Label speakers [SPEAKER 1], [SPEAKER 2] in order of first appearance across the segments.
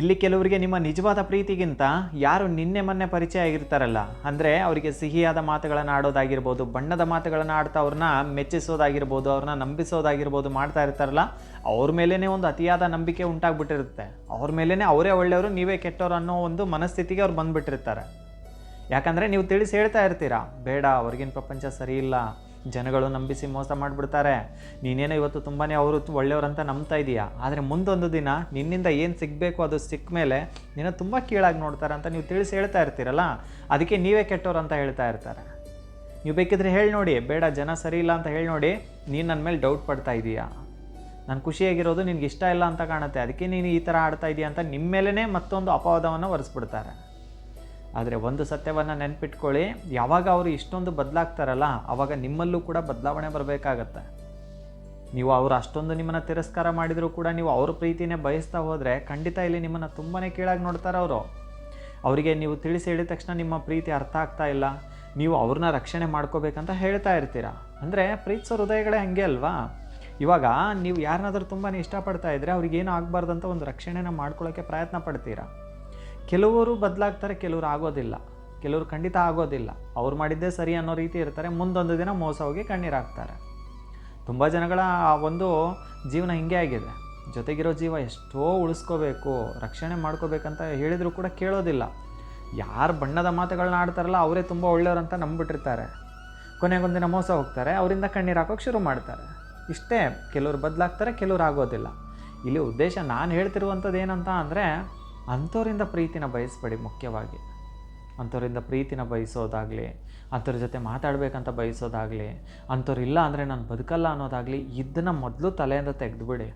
[SPEAKER 1] ಇಲ್ಲಿ ಕೆಲವರಿಗೆ ನಿಮ್ಮ ನಿಜವಾದ ಪ್ರೀತಿಗಿಂತ ಯಾರು ನಿನ್ನೆ ಮೊನ್ನೆ ಪರಿಚಯ ಆಗಿರ್ತಾರಲ್ಲ, ಅಂದರೆ ಅವರಿಗೆ ಸಿಹಿಯಾದ ಮಾತುಗಳನ್ನು ಆಡೋದಾಗಿರ್ಬೋದು, ಬಣ್ಣದ ಮಾತುಗಳನ್ನು ಆಡ್ತಾ ಅವ್ರನ್ನ ಮೆಚ್ಚಿಸೋದಾಗಿರ್ಬೋದು, ಅವ್ರನ್ನ ನಂಬಿಸೋದಾಗಿರ್ಬೋದು ಮಾಡ್ತಾ ಇರ್ತಾರಲ್ಲ, ಅವ್ರ ಮೇಲೇ ಒಂದು ಅತಿಯಾದ ನಂಬಿಕೆ ಉಂಟಾಗ್ಬಿಟ್ಟಿರುತ್ತೆ. ಅವ್ರ ಮೇಲೇ ಅವರೇ ಒಳ್ಳೆಯವರು, ನೀವೇ ಕೆಟ್ಟವರು ಅನ್ನೋ ಒಂದು ಮನಸ್ಥಿತಿಗೆ ಅವ್ರು ಬಂದುಬಿಟ್ಟಿರ್ತಾರೆ. ಯಾಕಂದರೆ ನೀವು ತಿಳಿಸಿ ಹೇಳ್ತಾ ಇರ್ತೀರಾ, ಬೇಡ, ಅವ್ರಿಗಿನ ಪ್ರಪಂಚ ಸರಿ ಇಲ್ಲ ಜನಗಳು ನಂಬಿಸಿ ಮೋಸ ಮಾಡಿಬಿಡ್ತಾರೆ. ನೀನೇನೋ ಇವತ್ತು ತುಂಬಾ ಅವರು ಒಳ್ಳೆಯವರಂತ ನಂಬ್ತಾ ಇದೀಯಾ? ಆದರೆ ಮುಂದೊಂದು ದಿನ ನಿನ್ನಿಂದ ಏನು ಸಿಗಬೇಕು ಅದು ಸಿಕ್ಕ ಮೇಲೆ ನಿನ್ನ ತುಂಬ ಕೀಳಾಗಿ ನೋಡ್ತಾರೆ ಅಂತ ನೀವು ತಿಳಿಸಿ ಹೇಳ್ತಾ ಇರ್ತೀರಲ್ಲ? ಅದಕ್ಕೆ ನೀವೇ ಕೆಟ್ಟವ್ರು ಅಂತ ಹೇಳ್ತಾ ಇರ್ತಾರೆ. ನೀವು ಬೇಕಿದ್ರೆ ಹೇಳಿ ನೋಡಿ. ಬೇಡ, ಜನ ಸರಿ ಇಲ್ಲ ಅಂತ ಹೇಳಿ ನೋಡಿ. ನೀನು ನನ್ನ ಮೇಲೆ ಡೌಟ್ ಪಡ್ತಾ ಇದೀಯಾ? ನಾನು ಖುಷಿಯಾಗಿರೋದು ನಿನಗೆ ಇಷ್ಟ ಇಲ್ಲ ಅಂತ ಕಾಣುತ್ತೆ. ಅದಕ್ಕೆ ನೀನು ಈ ಥರ ಆಡ್ತಾ ಇದೀಯ ಅಂತ ನಿಮ್ಮ ಮೇಲೇ ಮತ್ತೊಂದು ಅಪವಾದವನ್ನು ಒರೆಸ್ಬಿಡ್ತಾರೆ. ಆದರೆ ಒಂದು ಸತ್ಯವನ್ನು ನೆನ್ಪಿಟ್ಕೊಳ್ಳಿ. ಯಾವಾಗ ಅವರು ಇಷ್ಟೊಂದು ಬದಲಾಗ್ತಾರಲ್ಲ ಆವಾಗ ನಿಮ್ಮಲ್ಲೂ ಕೂಡ ಬದಲಾವಣೆ ಬರಬೇಕಾಗತ್ತೆ. ನೀವು ಅವರು ಅಷ್ಟೊಂದು ನಿಮ್ಮನ್ನು ತಿರಸ್ಕಾರ ಮಾಡಿದರೂ ಕೂಡ ನೀವು ಅವ್ರ ಪ್ರೀತಿನೇ ಬಯಸ್ತಾ ಹೋದರೆ ಖಂಡಿತ ಇಲ್ಲಿ ನಿಮ್ಮನ್ನು ತುಂಬಾ ಕೀಳಾಗಿ ನೋಡ್ತಾರೆ ಅವರು. ಅವರಿಗೆ ನೀವು ತಿಳಿಸಿ ಹೇಳಿದ ತಕ್ಷಣ ನಿಮ್ಮ ಪ್ರೀತಿ ಅರ್ಥ ಆಗ್ತಾ ಇಲ್ಲ. ನೀವು ಅವ್ರನ್ನ ರಕ್ಷಣೆ ಮಾಡ್ಕೋಬೇಕಂತ ಹೇಳ್ತಾ ಇರ್ತೀರ? ಅಂದರೆ ಪ್ರೀತಿಸೋ ಹೃದಯಗಳೇ ಹಂಗೆ ಅಲ್ವಾ? ಇವಾಗ ನೀವು ಯಾರನ್ನಾದ್ರೂ ತುಂಬಾ ಇಷ್ಟಪಡ್ತಾ ಇದ್ದರೆ ಅವ್ರಿಗೇನು ಆಗಬಾರ್ದಂತ ಒಂದು ರಕ್ಷಣೆನ ಮಾಡ್ಕೊಳ್ಳೋಕ್ಕೆ ಪ್ರಯತ್ನ ಪಡ್ತೀರಾ? ಕೆಲವರು ಬದಲಾಗ್ತಾರೆ, ಕೆಲವರು ಆಗೋದಿಲ್ಲ. ಕೆಲವರು ಖಂಡಿತ ಆಗೋದಿಲ್ಲ. ಅವ್ರು ಮಾಡಿದ್ದೇ ಸರಿ ಅನ್ನೋ ರೀತಿ ಇರ್ತಾರೆ. ಮುಂದೊಂದು ದಿನ ಮೋಸ ಹೋಗಿ ಕಣ್ಣೀರಾಗ್ತಾರೆ ತುಂಬ ಜನಗಳ ಆ ಒಂದು ಜೀವನ ಹಿಂಗೆ ಆಗಿದೆ. ಜೊತೆಗಿರೋ ಜೀವ ಎಷ್ಟೋ ಉಳಿಸ್ಕೋಬೇಕು, ರಕ್ಷಣೆ ಮಾಡ್ಕೋಬೇಕಂತ ಹೇಳಿದರೂ ಕೂಡ ಕೇಳೋದಿಲ್ಲ. ಯಾರು ಬಣ್ಣದ ಮಾತುಗಳನ್ನ ಆಡ್ತಾರಲ್ಲ, ಅವರೇ ತುಂಬ ಒಳ್ಳೆಯವ್ರಂತ ನಂಬಿಟ್ಟಿರ್ತಾರೆ ಕೊನೆಗೊಂದಿನ ಮೋಸ ಹೋಗ್ತಾರೆ, ಅವರಿಂದ ಕಣ್ಣೀರು ಹಾಕೋಕ್ಕೆ ಶುರು ಮಾಡ್ತಾರೆ. ಇಷ್ಟೇ, ಕೆಲವರು ಬದಲಾಗ್ತಾರೆ, ಕೆಲವ್ರು ಆಗೋದಿಲ್ಲ. ಇಲ್ಲಿ ಉದ್ದೇಶ ನಾನು ಹೇಳ್ತಿರುವಂಥದ್ದು ಏನಂತ ಅಂದರೆ ಅಂಥವರಿಂದ ಪ್ರೀತಿನ ಬಯಸ್ಬೇಡಿ ಮುಖ್ಯವಾಗಿ. ಅಂಥವರಿಂದ ಪ್ರೀತಿನ ಬಯಸೋದಾಗಲಿ ಅಂಥವ್ರ ಜೊತೆ ಮಾತಾಡಬೇಕಂತ ಬಯಸೋದಾಗಲಿ ಅಂಥವ್ರು ಇಲ್ಲ ಅಂದರೆ ನಾನು ಬದುಕಲ್ಲ ಅನ್ನೋದಾಗಲಿ ಇದನ್ನು ಮೊದಲು ತಲೆಯಿಂದ ತೆಗೆದುಬಿಡಿ.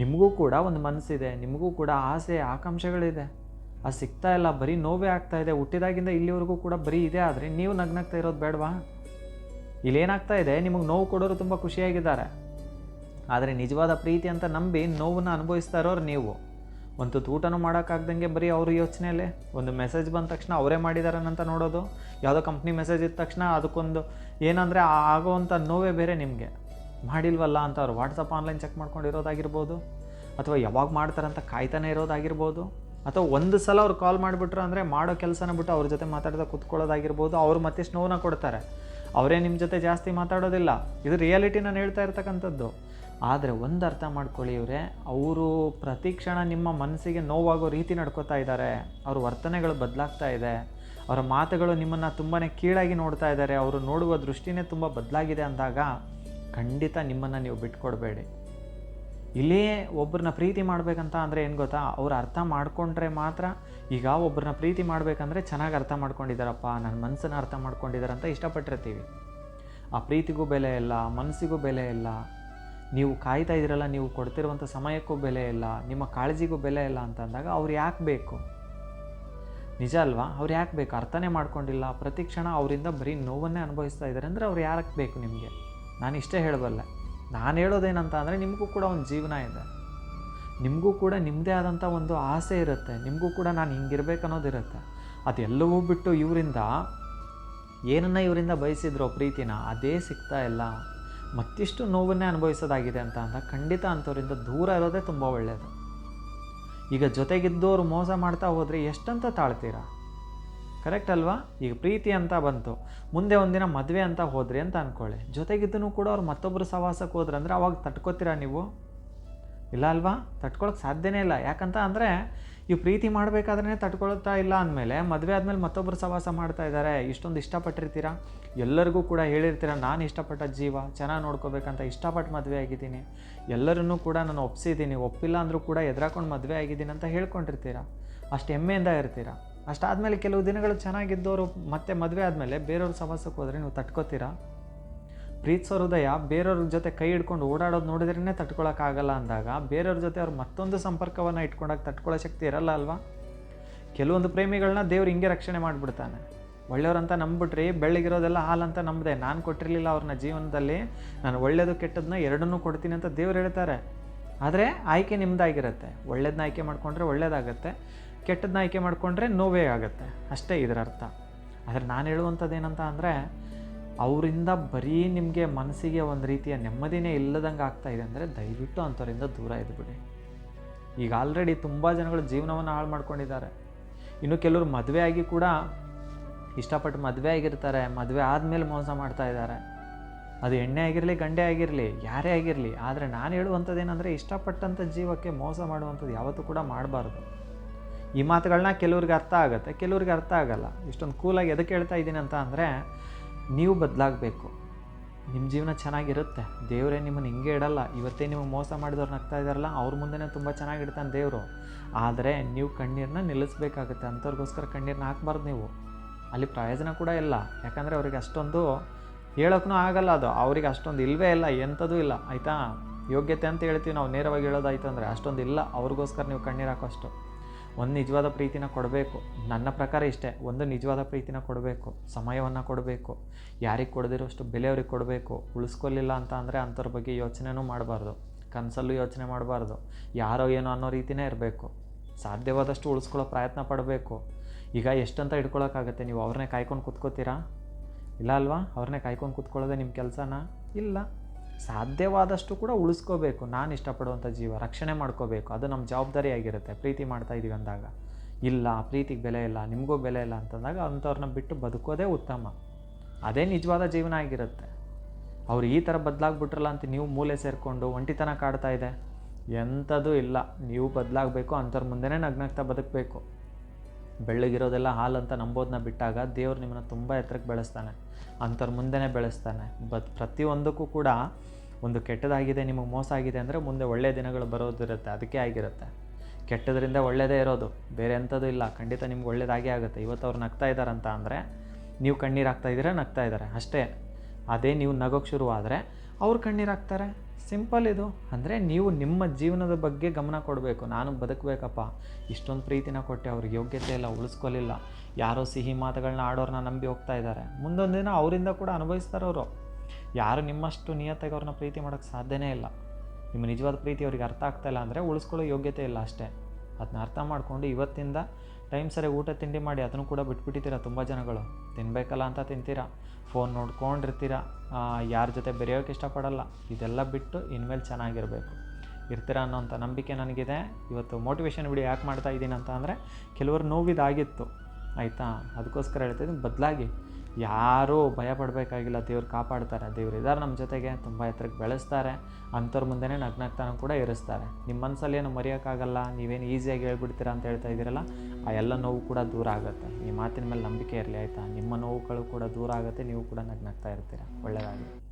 [SPEAKER 1] ನಿಮಗೂ ಕೂಡ ಒಂದು ಮನಸ್ಸಿದೆ ನಿಮಗೂ ಕೂಡ ಆಸೆ, ಆಕಾಂಕ್ಷೆಗಳಿದೆ. ಅದು ಸಿಗ್ತಾ ಇಲ್ಲ, ಬರೀ ನೋವೇ ಆಗ್ತಾ ಇದೆ, ಹುಟ್ಟಿದಾಗಿಂದ ಇಲ್ಲಿವರೆಗೂ ಕೂಡ ಬರೀ ಇದೆ ಆದರೆ ನೀವು ನಗ್ನಗ್ತಾ ಇರೋದು ಬೇಡವಾ? ಇಲ್ಲೇನಾಗ್ತಾ ಇದೆ, ನಿಮಗೆ ನೋವು ಕೊಡೋರು ತುಂಬ ಖುಷಿಯಾಗಿದ್ದಾರೆ. ಆದರೆ ನಿಜವಾದ ಪ್ರೀತಿ ಅಂತ ನಂಬಿ ನೋವನ್ನು ಅನುಭವಿಸ್ತಾ ಇರೋರು ನೀವು. ಒಂದು ಊಟನೂ ಮಾಡೋಕ್ಕಾಗ್ದಂಗೆ ಬರೀ ಅವರು ಯೋಚನೆಯಲ್ಲೇ. ಒಂದು ಮೆಸೇಜ್ ಬಂದ ತಕ್ಷಣ ಅವರೇ ಮಾಡಿದಾರನಂತ ನೋಡೋದು. ಯಾವುದೋ ಕಂಪ್ನಿ ಮೆಸೇಜ್ ಇದ್ದ ತಕ್ಷಣ ಅದಕ್ಕೊಂದು ಏನಂದರೆ ಆಗೋವಂಥ ನೋವೇ ಬೇರೆ ನಿಮಗೆ. ಮಾಡಿಲ್ವಲ್ಲ ಅಂತ ಅವ್ರು ವಾಟ್ಸಪ್ ಆನ್ಲೈನ್ ಚೆಕ್ ಮಾಡ್ಕೊಂಡಿರೋದಾಗಿರ್ಬೋದು, ಅಥವಾ ಯಾವಾಗ ಮಾಡ್ತಾರಂತ ಕಾಯ್ತಾನೆ ಇರೋದಾಗಿರ್ಬೋದು, ಅಥವಾ ಒಂದು ಸಲ ಅವ್ರು ಕಾಲ್ ಮಾಡಿಬಿಟ್ರು ಅಂದರೆ ಮಾಡೋ ಕೆಲಸನ ಬಿಟ್ಟು ಅವ್ರ ಜೊತೆ ಮಾತಾಡ್ತಾ ಕೂತ್ಕೊಳ್ಳೋದಾಗಿರ್ಬೋದು, ಅವ್ರು ಮತ್ತೆ ಸ್ನೋನ ಕೊಡ್ತಾರೆ. ಅವರೇ ನಿಮ್ಮ ಜೊತೆ ಜಾಸ್ತಿ ಮಾತಾಡೋದಿಲ್ಲ. ಇದು ರಿಯಾಲಿಟಿ ನಾನು ಹೇಳ್ತಾ ಇರ್ತಕ್ಕಂಥದ್ದು. ಆದರೆ ಒಂದು ಅರ್ಥ ಮಾಡ್ಕೊಳ್ಳಿ ಇವರೇ, ಅವರು ಪ್ರತಿ ಕ್ಷಣ ನಿಮ್ಮ ಮನಸ್ಸಿಗೆ ನೋವಾಗೋ ರೀತಿ ನಡ್ಕೋತಾ ಇದ್ದಾರೆ. ಅವ್ರ ವರ್ತನೆಗಳು ಬದಲಾಗ್ತಾ ಇದೆ. ಅವರ ಮಾತುಗಳು ನಿಮ್ಮನ್ನು ತುಂಬಾ ಕೀಳಾಗಿ ನೋಡ್ತಾ ಇದ್ದಾರೆ. ಅವರು ನೋಡುವ ದೃಷ್ಟಿನೇ ತುಂಬ ಬದಲಾಗಿದೆ ಅಂದಾಗ ಖಂಡಿತ ನಿಮ್ಮನ್ನು ನೀವು ಬಿಟ್ಕೊಡ್ಬೇಡಿ. ಇಲ್ಲಿ ಒಬ್ಬರನ್ನ ಪ್ರೀತಿ ಮಾಡಬೇಕಂತ ಅಂದರೆ ಏನು ಗೊತ್ತಾ? ಅವ್ರು ಅರ್ಥ ಮಾಡ್ಕೊಂಡ್ರೆ ಮಾತ್ರ ಈಗ ಒಬ್ಬರನ್ನ ಪ್ರೀತಿ ಮಾಡಬೇಕಂದ್ರೆ ಚೆನ್ನಾಗಿ ಅರ್ಥ ಮಾಡ್ಕೊಂಡಿದ್ದಾರಪ್ಪ ನನ್ನ ಮನಸ್ಸನ್ನು ಅರ್ಥ ಮಾಡ್ಕೊಂಡಿದ್ದಾರೆ ಅಂತ ಇಷ್ಟಪಟ್ಟಿರ್ತೀವಿ. ಆ ಪ್ರೀತಿಗೂ ಬೆಲೆ ಇಲ್ಲ ಮನಸ್ಸಿಗೂ ಬೆಲೆ ಇಲ್ಲ ನೀವು ಕಾಯ್ತಾ ಇದ್ದೀರಲ್ಲ, ನೀವು ಕೊಡ್ತಿರುವಂಥ ಸಮಯಕ್ಕೂ ಬೆಲೆ ಇಲ್ಲ, ನಿಮ್ಮ ಕಾಳಜಿಗೂ ಬೆಲೆ ಇಲ್ಲ ಅಂತ ಅಂದಾಗ ಅವ್ರು ಯಾಕೆ ಬೇಕು? ನಿಜ ಅಲ್ವಾ? ಅವ್ರು ಯಾಕೆ ಬೇಕು? ಅರ್ಥನೇ ಮಾಡ್ಕೊಂಡಿಲ್ಲ. ಪ್ರತಿ ಕ್ಷಣ ಅವರಿಂದ ಬರೀ ನೋವನ್ನೇ ಅನುಭವಿಸ್ತಾ ಇದ್ದಾರೆ ಅಂದರೆ ಅವ್ರು ಯಾರಕ್ಕೆ ಬೇಕು ನಿಮಗೆ? ನಾನು ಇಷ್ಟೇ ಹೇಳಬಲ್ಲೆ. ನಾನು ಹೇಳೋದೇನಂತ ಅಂದರೆ ನಿಮಗೂ ಕೂಡ ಒಂದು ಜೀವನ ಇದೆ. ನಿಮಗೂ ಕೂಡ ನಿಮ್ಮದೇ ಆದಂಥ ಒಂದು ಆಸೆ ಇರುತ್ತೆ. ನಿಮಗೂ ಕೂಡ ನಾನು ಹಿಂಗಿರ್ಬೇಕು ಅನ್ನೋದಿರುತ್ತೆ ಅದೆಲ್ಲವೂ ಬಿಟ್ಟು ಇವರಿಂದ ಏನನ್ನ ಇವರಿಂದ ಬಯಸಿದ್ರೋ ಪ್ರೀತಿನ, ಅದೇ ಸಿಗ್ತಾ ಇಲ್ಲ. ಮತ್ತಿಷ್ಟು ನೋವನ್ನೇ ಅನುಭವಿಸೋದಾಗಿದೆ ಅಂತ ಅಂದಾಗ ಖಂಡಿತ ಅಂಥವರಿಂದ ದೂರ ಇರೋದೇ ತುಂಬ ಒಳ್ಳೆಯದು ಈಗ ಜೊತೆಗಿದ್ದವರು ಮೋಸ ಮಾಡ್ತಾ ಹೋದರೆ ಎಷ್ಟಂತ ತಾಳ್ತೀರಾ? ಕರೆಕ್ಟ್ ಅಲ್ವಾ? ಈಗ ಪ್ರೀತಿ ಅಂತ ಬಂತು. ಮುಂದೆ ಒಂದಿನ ಮದುವೆ ಅಂತ ಹೋದ್ರಿ ಅಂತ ಅಂದ್ಕೊಳ್ಳಿ ಜೊತೆಗಿದ್ದನು ಕೂಡ ಅವ್ರು ಮತ್ತೊಬ್ಬರು ಸವಾಸಕ್ಕೆ ಹೋದ್ರೆ ಅಂದರೆ ಅವಾಗ ತಟ್ಕೋತೀರಾ ನೀವು? ಇಲ್ಲ ಅಲ್ವಾ? ತಟ್ಕೊಳಕ್ಕೆ ಸಾಧ್ಯನೇ ಇಲ್ಲ. ಯಾಕಂತ ಅಂದರೆ ಈ ಪ್ರೀತಿ ಮಾಡಬೇಕಾದ್ರೆ ತಟ್ಕೊಳ್ತಾ ಇಲ್ಲ ಅಂದಮೇಲೆ ಮದುವೆ ಆದಮೇಲೆ ಮತ್ತೊಬ್ಬರು ಸವಾಸ ಮಾಡ್ತಾ ಇದ್ದಾರೆ. ಇಷ್ಟೊಂದು ಇಷ್ಟಪಟ್ಟಿರ್ತೀರಾ? ಎಲ್ಲರಿಗೂ ಕೂಡ ಹೇಳಿರ್ತೀರ, ನಾನು ಇಷ್ಟಪಟ್ಟ ಜೀವ, ಚೆನ್ನಾಗಿ ನೋಡ್ಕೋಬೇಕಂತ ಇಷ್ಟಪಟ್ಟು ಮದುವೆ ಆಗಿದ್ದೀನಿ. ಎಲ್ಲರನ್ನೂ ಕೂಡ ನಾನು ಒಪ್ಸಿದ್ದೀನಿ. ಒಪ್ಪಿಲ್ಲ ಅಂದರೂ ಕೂಡ ಎದುರಾಕೊಂಡು ಮದುವೆ ಆಗಿದ್ದೀನಿ ಅಂತ ಹೇಳ್ಕೊಂಡಿರ್ತೀರ? ಅಷ್ಟು ಹೆಮ್ಮೆಯಿಂದ ಇರ್ತೀರ? ಅಷ್ಟಾದಮೇಲೆ ಕೆಲವು ದಿನಗಳು ಚೆನ್ನಾಗಿದ್ದವರು ಮತ್ತೆ ಮದುವೆ ಆದಮೇಲೆ ಬೇರೆಯವ್ರ ಸವಾಸಕ್ಕೆ ಹೋದರೆ ನೀವು ತಟ್ಕೋತೀರಾ ಪ್ರೀತಿಸೋ ಹೃದಯ ಬೇರೆಯವ್ರ ಜೊತೆ ಕೈ ಹಿಡ್ಕೊಂಡು ಓಡಾಡೋದು ನೋಡಿದ್ರೇ ತಟ್ಕೊಳಕ್ಕಾಗಲ್ಲ ಅಂದಾಗ ಬೇರೆಯವ್ರ ಜೊತೆ ಅವ್ರು ಮತ್ತೊಂದು ಸಂಪರ್ಕವನ್ನು ಇಟ್ಕೊಂಡಾಗ ತಟ್ಕೊಳ್ಳೋ ಶಕ್ತಿ ಇರಲ್ಲ ಅಲ್ವಾ? ಕೆಲವೊಂದು ಪ್ರೇಮಿಗಳನ್ನ ದೇವ್ರು ಹಿಂಗೆ ರಕ್ಷಣೆ ಮಾಡಿಬಿಡ್ತಾನೆ. ಒಳ್ಳೆಯವ್ರಂತ ನಂಬಿಟ್ರಿ ಬೆಳ್ಳಗಿರೋದೆಲ್ಲ ಹಾಲಂತ ನಂಬಿದೆ. ನಾನು ಕೊಟ್ಟಿರಲಿಲ್ಲ ಅವ್ರನ್ನ ಜೀವನದಲ್ಲಿ. ನಾನು ಒಳ್ಳೆಯದು ಕೆಟ್ಟದನ್ನ ಎರಡನ್ನೂ ಕೊಡ್ತೀನಿ ಅಂತ ದೇವ್ರು ಹೇಳ್ತಾರೆ. ಆದರೆ ಆಯ್ಕೆ ನಿಮ್ಮದಾಗಿರುತ್ತೆ ಒಳ್ಳೇದನ್ನ ಆಯ್ಕೆ ಮಾಡಿಕೊಂಡ್ರೆ ಒಳ್ಳೇದಾಗುತ್ತೆ. ಕೆಟ್ಟದನ್ನ ಆಯ್ಕೆ ಮಾಡಿಕೊಂಡ್ರೆ ನೋವೇ ಆಗುತ್ತೆ. ಅಷ್ಟೇ ಇದರ ಅರ್ಥ ಆದರೆ ನಾನು ಹೇಳುವಂಥದ್ದು ಏನಂತ ಅಂದರೆ ಅವರಿಂದ ಬರೀ ನಿಮಗೆ ಮನಸ್ಸಿಗೆ ಒಂದು ರೀತಿಯ ನೆಮ್ಮದಿನೇ ಇಲ್ಲದಂಗೆ ಆಗ್ತಾ ಇದೆ ಅಂದರೆ ದಯವಿಟ್ಟು ಅಂಥವರಿಂದ ದೂರ ಇದ್ಬಿಡಿ. ಈಗ ಆಲ್ರೆಡಿ ತುಂಬ ಜನಗಳು ಜೀವನವನ್ನು ಹಾಳು ಮಾಡ್ಕೊಂಡಿದ್ದಾರೆ. ಇನ್ನು ಕೆಲವರು ಮದುವೆ ಆಗಿ ಕೂಡ ಇಷ್ಟಪಟ್ಟು ಮದುವೆ ಆಗಿರ್ತಾರೆ, ಮದುವೆ ಆದಮೇಲೆ ಮೋಸ ಮಾಡ್ತಾ ಇದ್ದಾರೆ. ಅದು ಎಣ್ಣೆ ಆಗಿರಲಿ, ಗಂಡೆ ಆಗಿರಲಿ, ಯಾರೇ ಆಗಿರಲಿ, ಆದರೆ ನಾನು ಹೇಳುವಂಥದ್ದು ಏನಂದರೆ ಇಷ್ಟಪಟ್ಟಂಥ ಜೀವಕ್ಕೆ ಮೋಸ ಮಾಡುವಂಥದ್ದು ಯಾವತ್ತೂ ಕೂಡ ಮಾಡಬಾರ್ದು. ಈ ಮಾತುಗಳನ್ನ ಕೆಲವ್ರಿಗೆ ಅರ್ಥ ಆಗುತ್ತೆ, ಕೆಲವ್ರಿಗೆ ಅರ್ಥ ಆಗಲ್ಲ. ಇಷ್ಟೊಂದು ಕೂಲಾಗಿ ಎದಕ್ಕೆ ಹೇಳ್ತಾ ಇದ್ದೀನಿ ಅಂತ ಅಂದರೆ ನೀವು ಬದಲಾಗಬೇಕು. ನಿಮ್ಮ ಜೀವನ ಚೆನ್ನಾಗಿರುತ್ತೆ. ದೇವರೇ ನಿಮ್ಮನ್ನು ಹಿಂಗೆ ಇಡಲ್ಲ. ಇವತ್ತೇ ನಿಮಗೆ ಮೋಸ ಮಾಡಿದವ್ರು ನಗ್ತಾ ಇದ್ದಾರಲ್ಲ, ಅವ್ರ ಮುಂದೆನೇ ತುಂಬ ಚೆನ್ನಾಗಿಡ್ತಾನೆ ದೇವರು. ಆದರೆ ನೀವು ಕಣ್ಣೀರನ್ನ ನಿಲ್ಲಿಸ್ಬೇಕಾಗುತ್ತೆ. ಅಂಥವ್ರಿಗೋಸ್ಕರ ಕಣ್ಣೀರನ್ನ ಹಾಕ್ಬಾರ್ದು ನೀವು. ಅಲ್ಲಿ ಪ್ರಯೋಜನ ಕೂಡ ಇಲ್ಲ. ಯಾಕಂದರೆ ಅವ್ರಿಗೆ ಅಷ್ಟೊಂದು ಹೇಳೋಕ್ಕೂ ಆಗಲ್ಲ ಅದು. ಅವ್ರಿಗೆ ಅಷ್ಟೊಂದು ಇಲ್ಲವೇ ಇಲ್ಲ. ಎಂಥದೂ ಇಲ್ಲ. ಆಯಿತಾ? ಯೋಗ್ಯತೆ ಅಂತ ಹೇಳ್ತೀವಿ ನಾವು. ನೇರವಾಗಿ ಹೇಳೋದಾಯ್ತು ಅಂದರೆ ಅಷ್ಟೊಂದು ಇಲ್ಲ. ಅವ್ರಿಗೋಸ್ಕರ ನೀವು ಕಣ್ಣೀರು ಹಾಕೋಷ್ಟು ಒಂದು ನಿಜವಾದ ಪ್ರೀತಿನ ಕೊಡಬೇಕು. ನನ್ನ ಪ್ರಕಾರ ಇಷ್ಟೇ, ಒಂದು ನಿಜವಾದ ಪ್ರೀತಿನ ಕೊಡಬೇಕು. ಸಮಯವನ್ನು ಕೊಡಬೇಕು. ಯಾರಿಗೆ ಕೊಡದಿರೋಷ್ಟು ಬೆಲೆ ಅವ್ರಿಗೆ ಕೊಡಬೇಕು. ಉಳಿಸ್ಕೊಲಿಲ್ಲ ಅಂತ ಅಂದರೆ ಅಂಥವ್ರ ಬಗ್ಗೆ ಯೋಚನೆನೂ ಮಾಡಬಾರ್ದು. ಕನಸಲ್ಲೂ ಯೋಚನೆ ಮಾಡಬಾರ್ದು. ಯಾರೋ ಏನೋ ಅನ್ನೋ ರೀತಿನೇ ಇರಬೇಕು. ಸಾಧ್ಯವಾದಷ್ಟು ಉಳಿಸ್ಕೊಳ್ಳೋ ಪ್ರಯತ್ನ ಪಡಬೇಕು. ಈಗ ಎಷ್ಟಂತ ಇಟ್ಕೊಳೋಕ್ಕಾಗತ್ತೆ ನೀವು ಅವ್ರನ್ನೇ ಕಾಯ್ಕೊಂಡು ಕೂತ್ಕೋತೀರಾ? ಇಲ್ಲ ಅಲ್ವಾ? ಅವ್ರನ್ನೇ ಕಾಯ್ಕೊಂಡು ಕೂತ್ಕೊಳ್ಳೋದೇ ನಿಮ್ಮ ಕೆಲಸನ? ಇಲ್ಲ. ಸಾಧ್ಯವಾದಷ್ಟು ಕೂಡ ಉಳಿಸ್ಕೋಬೇಕು. ನಾನು ಇಷ್ಟಪಡುವಂಥ ಜೀವ, ರಕ್ಷಣೆ ಮಾಡ್ಕೋಬೇಕು. ಅದು ನಮ್ಮ ಜವಾಬ್ದಾರಿ ಆಗಿರುತ್ತೆ. ಪ್ರೀತಿ ಮಾಡ್ತಾ ಇದೀವಿ ಅಂದಾಗ. ಇಲ್ಲ, ಪ್ರೀತಿಗೆ ಬೆಲೆ ಇಲ್ಲ, ನಿಮಗೂ ಬೆಲೆ ಇಲ್ಲ ಅಂತಂದಾಗ ಅಂಥವ್ರನ್ನ ಬಿಟ್ಟು ಬದುಕೋದೇ ಉತ್ತಮ. ಅದೇ ನಿಜವಾದ ಜೀವನ ಆಗಿರುತ್ತೆ. ಅವ್ರು ಈ ಥರ ಬದಲಾಗ್ಬಿಟ್ರಲ್ಲ ಅಂತ ನೀವು ಮೂಲೆ ಸೇರಿಕೊಂಡು ಒಂಟಿತನ ಕಾಡ್ತಾ ಇದೆ. ಎಂಥದೂ ಇಲ್ಲ. ನೀವು ಬದಲಾಗಬೇಕು, ಅಂಥವ್ರ ಮುಂದೆನೇ ನಗ್ನಗ್ತಾ ಬದುಕಬೇಕು. ಬೆಳ್ಳಗಿರೋದೆಲ್ಲ ಹಾಲು ಅಂತ ನಂಬೋದನ್ನ ಬಿಟ್ಟಾಗ ದೇವ್ರು ನಿಮ್ಮನ್ನು ತುಂಬ ಎತ್ತರಕ್ಕೆ ಬೆಳೆಸ್ತಾನೆ. ಅಂಥವ್ರ ಮುಂದೆನೇ ಬೆಳೆಸ್ತಾನೆ. ಬಟ್ ಪ್ರತಿಯೊಂದಕ್ಕೂ ಕೂಡ ಒಂದು ಕೆಟ್ಟದಾಗಿದೆ, ನಿಮಗೆ ಮೋಸ ಆಗಿದೆ ಅಂದರೆ ಮುಂದೆ ಒಳ್ಳೆಯ ದಿನಗಳು ಬರೋದಿರುತ್ತೆ, ಅದಕ್ಕೆ ಆಗಿರುತ್ತೆ. ಕೆಟ್ಟದರಿಂದ ಒಳ್ಳೆಯದೇ ಇರೋದು, ಬೇರೆ ಎಂಥದ್ದು ಇಲ್ಲ, ಖಂಡಿತ ನಿಮ್ಗೆ ಒಳ್ಳೇದಾಗೇ ಆಗುತ್ತೆ. ಇವತ್ತು ಅವ್ರು ನಗ್ತಾ ಇದ್ದಾರಂತ ಅಂದರೆ ನೀವು ಕಣ್ಣೀರು ಹಾಕ್ತಾ ಇದ್ದೀರಾ, ನಗ್ತಾ ಇದ್ದಾರೆ ಅಷ್ಟೇ. ಅದೇ ನೀವು ನಗೋಕ್ಕೆ ಶುರುವಾದರೆ ಅವ್ರು ಕಣ್ಣೀರು ಹಾಕ್ತಾರೆ. ಸಿಂಪಲ್ ಇದು. ಅಂದರೆ ನೀವು ನಿಮ್ಮ ಜೀವನದ ಬಗ್ಗೆ ಗಮನ ಕೊಡಬೇಕು. ನಾನು ಬದುಕಬೇಕಪ್ಪ. ಇಷ್ಟೊಂದು ಪ್ರೀತಿನ ಕೊಟ್ಟೆ, ಅವ್ರಿಗೆ ಯೋಗ್ಯತೆ ಇಲ್ಲ, ಉಳಿಸ್ಕೊಲಿಲ್ಲ. ಯಾರೋ ಸಿಹಿ ಮಾತುಗಳನ್ನ ಆಡೋರನ್ನ ನಂಬಿ ಹೋಗ್ತಾ ಇದ್ದಾರೆ. ಮುಂದೊಂದು ದಿನ ಅವರಿಂದ ಕೂಡ ಅನುಭವಿಸ್ತಾರೆ ಅವರು. ಯಾರು ನಿಮ್ಮಷ್ಟು ನಿಯತ್ತಾಗಿ ಅವ್ರನ್ನ ಪ್ರೀತಿ ಮಾಡೋಕ್ಕೆ ಸಾಧ್ಯನೇ ಇಲ್ಲ. ನಿಮ್ಮ ನಿಜವಾದ ಪ್ರೀತಿ ಅವ್ರಿಗೆ ಅರ್ಥ ಆಗ್ತಾ ಇಲ್ಲ ಅಂದರೆ ಉಳಿಸ್ಕೊಳ್ಳೋ ಯೋಗ್ಯತೆ ಇಲ್ಲ ಅಷ್ಟೇ. ಅದನ್ನ ಅರ್ಥ ಮಾಡಿಕೊಂಡು ಇವತ್ತಿಂದ ಟೈಮ್ ಸರಿ ಊಟ, ತಿಂಡಿ ಮಾಡಿ ಅದನ್ನು ಕೂಡ ಬಿಟ್ಬಿಟ್ಟಿದ್ದೀರಾ ತುಂಬ ಜನಗಳು? ತಿನ್ನಬೇಕಲ್ಲ ಅಂತ ತಿಂತೀರಾ? ಫೋನ್ ನೋಡ್ಕೊಂಡಿರ್ತೀರಾ? ಯಾರ ಜೊತೆ ಬೆರೆಯೋಕೆ ಇಷ್ಟಪಡಲ್ಲ? ಇದೆಲ್ಲ ಬಿಟ್ಟು ಇನ್ಮೇಲೆ ಚೆನ್ನಾಗಿರಬೇಕು. ಇರ್ತೀರಾ ಅನ್ನೋಂಥ ನಂಬಿಕೆ ನನಗಿದೆ. ಇವತ್ತು ಮೋಟಿವೇಶನ್ ವಿಡಿಯೋ ಯಾಕೆ ಮಾಡ್ತಾ ಇದ್ದೀನಿ ಅಂತ ಅಂದರೆ, ಕೆಲವರು ನೋವಿದಾಗಿತ್ತು. ಆಯಿತಾ? ಅದಕ್ಕೋಸ್ಕರ ಹೇಳ್ತಿದ್ದೀನಿ ಬದಲಾಗಿ ಯಾರೂ ಭಯ ಪಡಬೇಕಾಗಿಲ್ಲ ದೇವ್ರು ಕಾಪಾಡ್ತಾರೆ. ದೇವ್ರು ಇದ್ದಾರೆ ನಮ್ಮ ಜೊತೆಗೆ, ತುಂಬ ಎತ್ತರಕ್ಕೆ ಬೆಳೆಸ್ತಾರೆ. ಅಂಥವ್ರ ಮುಂದೆನೇ ನಗ್ನಗ್ತಾನ ಕೂಡ ಇರಿಸ್ತಾರೆ. ನಿಮ್ಮ ಮನಸ್ಸಲ್ಲಿ ಏನು ಮರೆಯೋಕ್ಕಾಗಲ್ಲ, ನೀವೇನು ಈಸಿಯಾಗಿ ಹೇಳ್ಬಿಡ್ತೀರಾ ಅಂತ ಹೇಳ್ತಾ ಇದ್ದೀರಲ್ಲ, ಆ ಎಲ್ಲ ನೋವು ಕೂಡ ದೂರ ಆಗುತ್ತೆ. ಈ ಮಾತಿನ ಮೇಲೆ ನಂಬಿಕೆ ಇರಲಿ, ಆಯಿತಾ? ನಿಮ್ಮ ನೋವುಗಳು ಕೂಡ ದೂರ ಆಗುತ್ತೆ, ನೀವು ಕೂಡ ನಗ್ನಗ್ತಾ ಇರ್ತೀರ. ಒಳ್ಳೆಯದಾಗಲಿ.